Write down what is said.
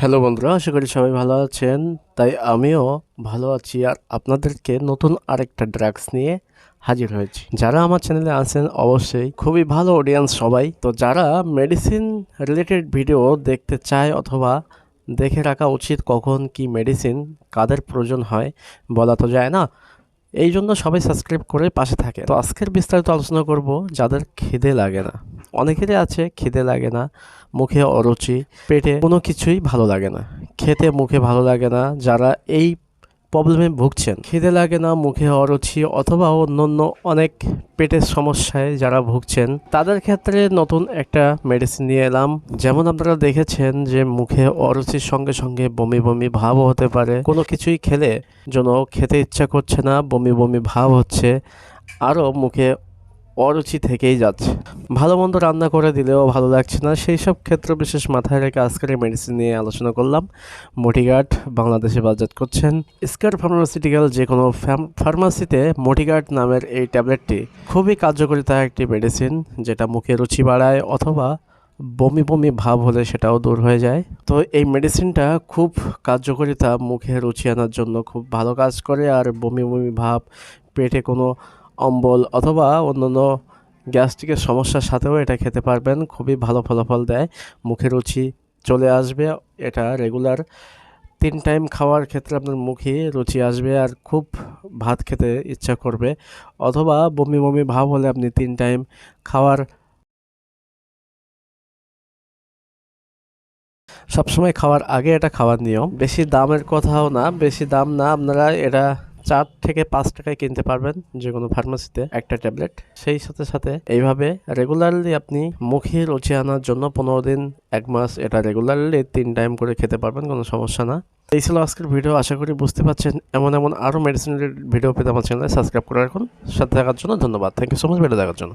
Hello বন্ধুরা, আশা করি সবাই ভালো আছেন। তাই আমিও ভালো আছি আর আপনাদেরকে নতুন আরেকটা ড্রাগস নিয়ে হাজির হয়েছি। যারা আমার চ্যানেলে আছেন, অবশ্যই খুবই ভালো অডিয়েন্স সবাই। তো যারা মেডিসিন রিলেটেড ভিডিও দেখতে চায় অথবা দেখে রাখা উচিত কখন কি মেডিসিন কাদের প্রয়োজন হয়, বলা তো যায় না। এই জন্য সবাই সাবস্ক্রাইব করে পাশে থাকে। তো আজকের বিস্তারিত আলোচনা করব যাদের খিদে লাগে না। অনেকেরই আছে খিদে লাগে না, মুখে অরুচি, পেটে কোনো কিছুই ভালো লাগে না। খেতে মুখে ভালো লাগে না, যারা এই প্রবলেমে ভুগছেন। খিদে লাগে না, মুখে অরুচি অথবা অন্যান্য অনেক পেটের সমস্যায় যারা ভুগছেন, তাদের ক্ষেত্রে নতুন একটা মেডিসিন নিয়ে এলাম। যেমন আপনারা দেখেছেন যে মুখে অরুচির সঙ্গে সঙ্গে বমি বমি ভাবও হতে পারে। কোনো কিছুই খেলে যেন খেতে ইচ্ছা করছে না, বমি বমি ভাব হচ্ছে। আরও মুখে অরুচি থেকেই যাচ্ছে। ভালো মন্দ রান্না করে দিলেও ভালো লাগছে না। সেই সব ক্ষেত্র বিশেষ মাথায় রেখে আজকের মেডিসিন নিয়ে আলোচনা করলাম। মোটিগার্ড বাংলাদেশে বাজার করছেন স্কার ফার্মাসিউটিক্যাল যে কোনো ফার্মাসিতে মোটিগার্ড নামের এই ট্যাবলেটটি খুবই কার্যকরিতা একটি মেডিসিন যেটা মুখে রুচি বাড়ায় অথবা বমি বমি ভাব হলে সেটাও দূর হয়ে যায়। তো এই মেডিসিনটা খুব কার্যকরিতা মুখে রুচি আনার জন্য খুব ভালো কাজ করে। আর বমি বমি ভাব, পেটে কোনো অম্বল অথবা অন্যান্য গ্যাস্ট্রিকের সমস্যার সাথেও এটা খেতে পারবেন। খুবই ভালো ফলাফল দেয়। মুখে রুচি চলে আসবে। এটা রেগুলার তিন টাইম খাওয়ার ক্ষেত্রে আপনার মুখে রুচি আসবে আর খুব ভাত খেতে ইচ্ছা করবে। অথবা বমি বমি ভাব হলে আপনি তিন টাইম খাওয়ার সবসময় খাওয়ার আগে এটা খাওয়ার নিয়ম। বেশি দামের কথাও না, বেশি দাম না, আপনারা এটা চার থেকে পাঁচ টাকায় কিনতে পারবেন যে কোনো ফার্মাসিতে একটা ট্যাবলেট সেই সাথে সাথে এইভাবে রেগুলারলি আপনি মুখে রুচি আনার জন্য পনেরো দিন, এক মাস এটা রেগুলারলি তিন টাইম করে খেতে পারবেন, কোনো সমস্যা না। এই ছিল আজকের ভিডিও আশা করি বুঝতে পারছেন এমন এমন আরও মেডিসিনের ভিডিও পেতে আমার চ্যানেলে সাবস্ক্রাইব করে রাখুন। সাথে থাকার জন্য ধন্যবাদ। Thank you so much video দেখার জন্য।